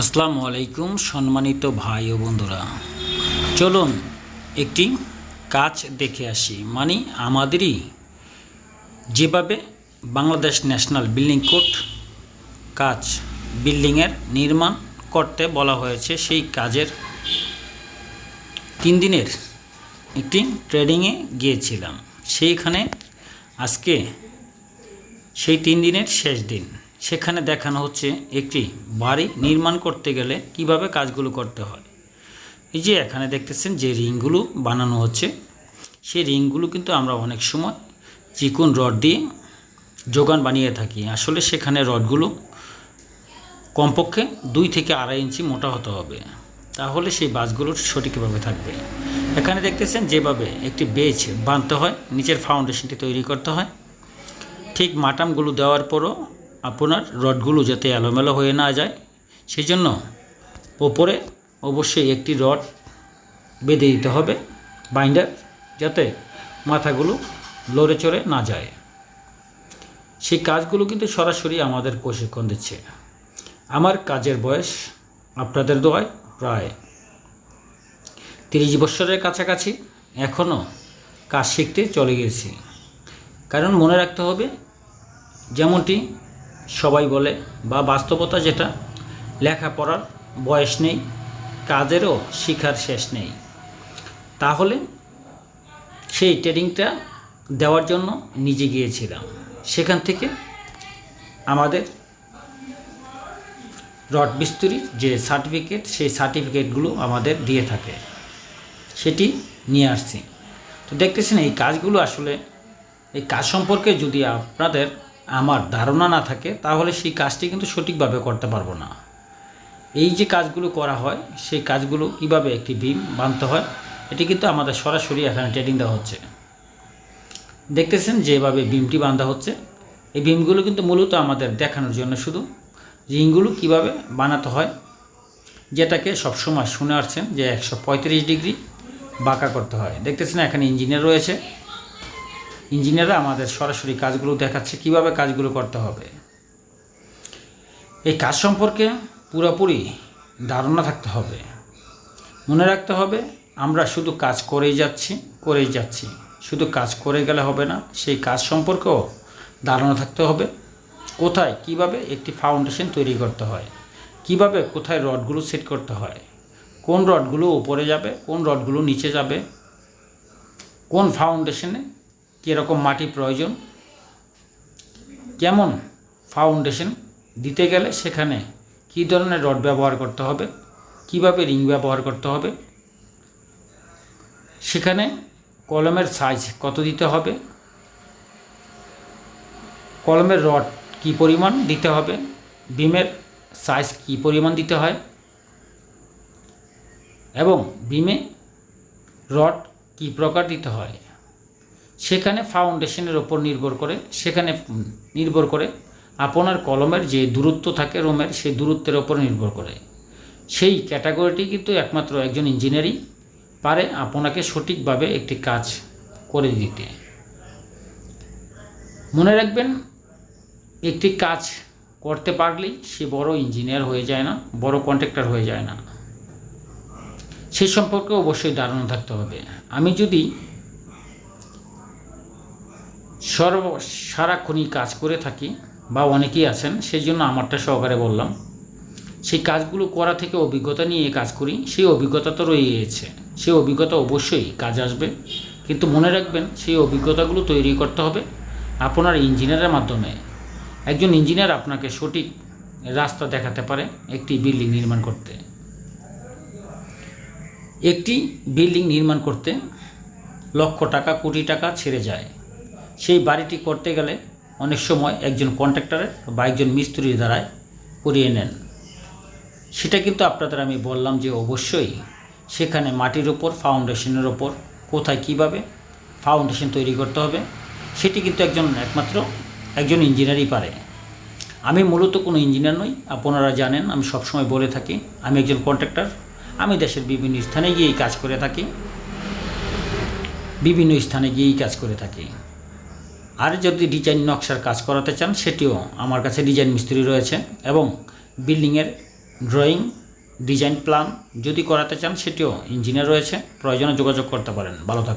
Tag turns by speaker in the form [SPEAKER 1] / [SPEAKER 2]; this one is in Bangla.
[SPEAKER 1] আসসালামু আলাইকুম, সম্মানিত ভাই ও বন্ধুরা। চলুন একটি কাজ দেখে আসি। মানে আমাদেরই যেভাবে বাংলাদেশ ন্যাশনাল বিল্ডিং কোড কাজ বিল্ডিংয়ের নির্মাণ করতে বলা হয়েছে, সেই কাজের তিন দিনের একটি ট্রেডিংয়ে গিয়েছিলাম। সেইখানে আজকে সেই তিন দিনের শেষ দিন। সেখানে দেখানো হচ্ছে একটি বাড়ি নির্মাণ করতে গেলে কীভাবে কাজগুলো করতে হয়। এই যে এখানে দেখতেছেন যে রিংগুলো বানানো হচ্ছে। সেই রিংগুলো কিন্তু আমরা অনেক সময় চিকুন রড দিয়ে যোগান বানিয়ে থাকি। আসলে সেখানে রডগুলো কমপক্ষে দুই থেকে আড়াই ইঞ্চি মোটা হতে হবে। তাহলে সেই বাসগুলো সঠিকভাবে থাকবে। এখানে দেখতেছেন যেভাবে একটি বেচ বাঁধতে হয়, নিচের ফাউন্ডেশনটি তৈরি করতে হয়। ঠিক মাটামগুলো দেওয়ার পরও আপনার রডগুলো যাতে এলোমেলো হয়ে না যায় সেই জন্য ওপরে অবশ্যই একটি রড বেঁধে দিতে হবে বাইন্ডার যাতে মাথাগুলো লড়ে চড়ে না যায়। সেই কাজগুলো কিন্তু সরাসরি আমাদের প্রশিক্ষণ দিচ্ছে। আমার কাজের বয়স আপনাদের দোয়ায় প্রায় তিরিশ বছরের কাছাকাছি এখনও কাজ শিখতে চলে গেছি কারণ মনে রাখতে হবে, যেমনটি সবাই বলে বা বাস্তবতা যেটা, লেখাপড়ার বয়স নেই, কাজেরও শিখার শেষ নেই। তাহলে সেই ট্রেনিংটা দেওয়ার জন্য নিজে গিয়েছিলাম। সেখান থেকে আমাদের রড মিস্ত্রির যে সার্টিফিকেট, সেই সার্টিফিকেটগুলো আমাদের দিয়ে থাকে। সেটি নিয়ে আসছি। তো দেখতেছেন এই কাজগুলো আসলে, এই কাজ সম্পর্কে যদি আপনাদের আমার ধারণা না থাকে, তাহলে সেই কাজটি কিন্তু সঠিকভাবে করতে পারব না। এই যে কাজগুলো করা হয়, সেই কাজগুলো কীভাবে একটি বিম বাঁধতে হয়, এটি কিন্তু আমাদের সরাসরি এখানে ট্রেনিং দেওয়া হচ্ছে। দেখতেছেন যেভাবে বিমটি বাঁধা হচ্ছে। এই বিমগুলো কিন্তু মূলত আমাদের দেখানোর জন্য শুধু রিংগুলো কীভাবে বানাতে হয়, যেটাকে সবসময় শুনে আসছেন যে একশো পঁয়ত্রিশ ডিগ্রি বাঁকা করতে হয়। দেখতেছেন এখানে ইঞ্জিনিয়ার রয়েছে। ইঞ্জিনিয়াররা আমাদের সরাসরি কাজগুলো দেখাচ্ছে, কীভাবে কাজগুলো করতে হবে। এই কাজ সম্পর্কে পুরোপুরি ধারণা থাকতে হবে। মনে রাখতে হবে, আমরা শুধু কাজ করেই যাচ্ছি করেই যাচ্ছি। শুধু কাজ করে গেলে হবে না, সেই কাজ সম্পর্কেও ধারণা থাকতে হবে। কোথায়, কীভাবে একটি ফাউন্ডেশন তৈরি করতে হয়, কীভাবে কোথায় রডগুলো সেট করতে হয়, কোন রডগুলো উপরে যাবে, কোন রডগুলো নিচে যাবে, কোন ফাউন্ডেশনে কীরকম মাটি প্রয়োজন? কেমন ফাউন্ডেশন দিতে গেলে সেখানে কী ধরনের রড ব্যবহার করতে হবে? কীভাবে রিং ব্যবহার করতে হবে? সেখানে কলমের সাইজ কত দিতে হবে? কলমের রড কি পরিমাণ দিতে হবে? বিমের সাইজ কি পরিমাণ দিতে হয়? এবং বিমে রড কি প্রকার দিতে হয়? সেখানে ফাউন্ডেশনের ওপর নির্ভর করে, সেখানে নির্ভর করে আপনার কলমের যে দূরত্ব থাকে রোমের, সেই দূরত্বের ওপর নির্ভর করে। সেই ক্যাটাগরিটি কিন্তু একমাত্র একজন ইঞ্জিনিয়ারই পারে আপনাকে সঠিকভাবে একটি কাজ করে দিতে। মনে রাখবেন, একটি কাজ করতে পারলেই সে বড় ইঞ্জিনিয়ার হয়ে যায় না, বড় কন্ট্রাক্টর হয়ে যায় না। সে সম্পর্কে অবশ্যই ধারণা থাকতে হবে। আমি যদি সর্ব সারাক্ষণই কাজ করে থাকি, বা অনেকেই আছেন সেই জন্য আমারটা সহকারে বললাম। সেই কাজগুলো করা থেকে অভিজ্ঞতা নিয়ে কাজ করি, সেই অভিজ্ঞতা তো রয়ে গেছে সেই অভিজ্ঞতা অবশ্যই কাজ আসবে। কিন্তু মনে রাখবেন, সেই অভিজ্ঞতাগুলো তৈরি করতে হবে আপনার ইঞ্জিনিয়ারের মাধ্যমে। একজন ইঞ্জিনিয়ার আপনাকে সঠিক রাস্তা দেখাতে পারে একটি বিল্ডিং নির্মাণ করতে। একটি বিল্ডিং নির্মাণ করতে লক্ষ টাকা, কোটি টাকা ছেড়ে যায়। সেই বাড়িটি করতে গেলে অনেক সময় একজন কন্ট্রাক্টরের বা একজন মিস্ত্রির দ্বারায় করিয়ে নেন। সেটা কিন্তু আপনাদের আমি বললাম যে অবশ্যই সেখানে মাটির ওপর ফাউন্ডেশনের ওপর কোথায় কীভাবে ফাউন্ডেশন তৈরি করতে হবে, সেটি কিন্তু একজন একমাত্র একজন ইঞ্জিনিয়ারই পারে। আমি মূলত কোনো ইঞ্জিনিয়ার নই, আপনারা জানেন, আমি সবসময় বলে থাকি, আমি একজন কন্ট্রাক্টর আমি দেশের বিভিন্ন স্থানে গিয়েই কাজ করে থাকি, বিভিন্ন স্থানে গিয়েই কাজ করে থাকি। আর যদি ডিজাইন নকশার কাজ করাতে চান, সেটিও আমার কাছে ডিজাইন মিস্ত্রি রয়েছে এবং বিল্ডিংয়ের ড্রয়িং, ডিজাইন প্ল্যান যদি করাতে চান, সেটিও ইঞ্জিনিয়ার রয়েছে। প্রয়োজনে যোগাযোগ করতে পারেন। ভালো থাকুন।